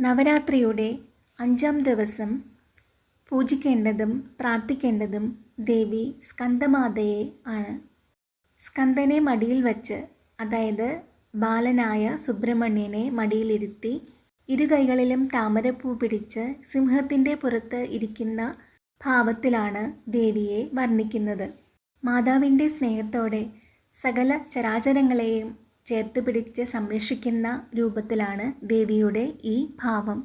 നവരാത്രിയുടെ അഞ്ചാം ദിവസം പൂജിക്കേണ്ടതും പ്രാർത്ഥിക്കേണ്ടതും ദേവി സ്കന്ദമാതയെ ആണ്. സ്കന്ദനെ മടിയിൽ വച്ച് അതായത് ബാലനായ സുബ്രഹ്മണ്യനെ മടിയിലിരുത്തി ഇരു കൈകളിലും താമരപ്പൂ പിടിച്ച് സിംഹത്തിന്റെ പുറത്ത് ഇരിക്കുന്ന ഭാവത്തിലാണ് ദേവിയെ വർണിക്കുന്നത്. മാതാവിന്റെ സ്നേഹത്തോടെ സകല ചരാചരങ്ങളെയും ചേർത്ത് പിടിച്ച് സംരക്ഷിക്കുന്ന രൂപത്തിലാണ് ദേവിയുടെ ഈ ഭാവം.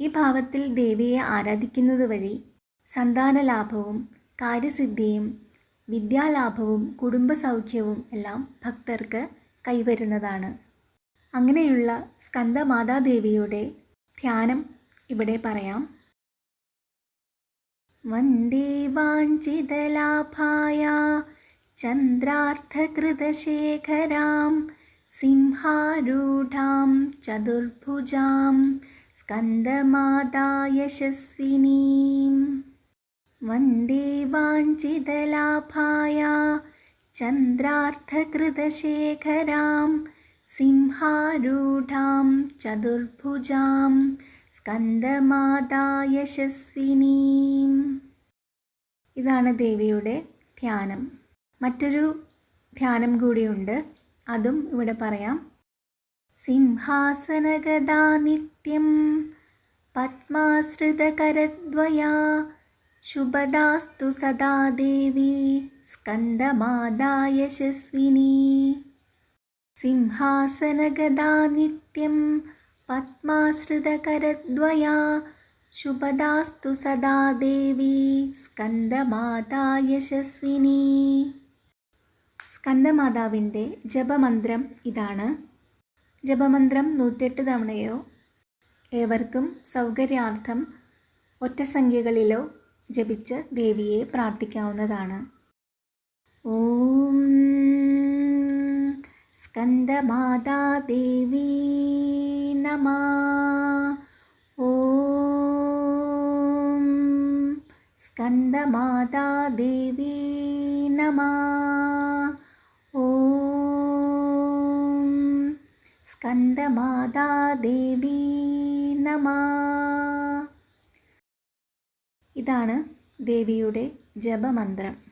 ഈ ഭാവത്തിൽ ദേവിയെ ആരാധിക്കുന്നത് വഴി സന്താനലാഭവും കാര്യസിദ്ധിയും വിദ്യാലാഭവും കുടുംബസൗഖ്യവും എല്ലാം ഭക്തർക്ക് കൈവരുന്നതാണ്. അങ്ങനെയുള്ള സ്കന്ദമാതാദേവിയുടെ ധ്യാനം ഇവിടെ പറയാം. വന്ദേ വാഞ്ചിതലാഭായ ചന്ദ്രാർത്ഥകൃതശേഖരാം സിംഹാരൂഢാം ചതുർഭുജാം സ്കന്ദമാതായശസ്വിനീം. വന്ദേ വാഞ്ചിതലാഭായ ചന്ദ്രാർത്ഥകൃതശേഖരാം സിംഹാരൂഢാം ചതുർഭുജാം സ്കന്ദമാതായശസ്വിനീം. ഇതാണ് ദേവിയുടെ ധ്യാനം. മറ്റൊരു ധ്യാനം കൂടിയുണ്ട്. അതും ഇവിടെ പറയാം. സിംഹാസനഗതാ നിത്യം പത്മാശ്രിതകരദ്വയാ ശുഭദാസ്തു സദാ ദേവി സ്കന്ദമാതായശസ്വിനി സിംഹാസനഗതാ നിത്യം പത്മാശ്രിതകരദ്വയാ ശുഭദാസ്തു സദാ ദേവി സ്കന്ദമാതായശസ്വിനി സ്കന്ദമാതാവിന്റെ ജപമന്ത്രം ഇതാണ്. ജപമന്ത്രം നൂറ്റെട്ട് തവണയോ? ഏവർക്കും സൗകര്യാർത്ഥം ഒറ്റസംഖ്യകളിലോ ജപിച്ച് ദേവിയെ പ്രാർത്ഥിക്കാവുന്നതാണ്. ഓം സ്കന്ദമാതാ ദേവി നമ. ഓം സ്കന്ദമാതാ ദേവി നമ ഓം സ്കന്ദമാതാദേവി നമ. ഇതാണ് ദേവിയുടെ ജപമന്ത്രം.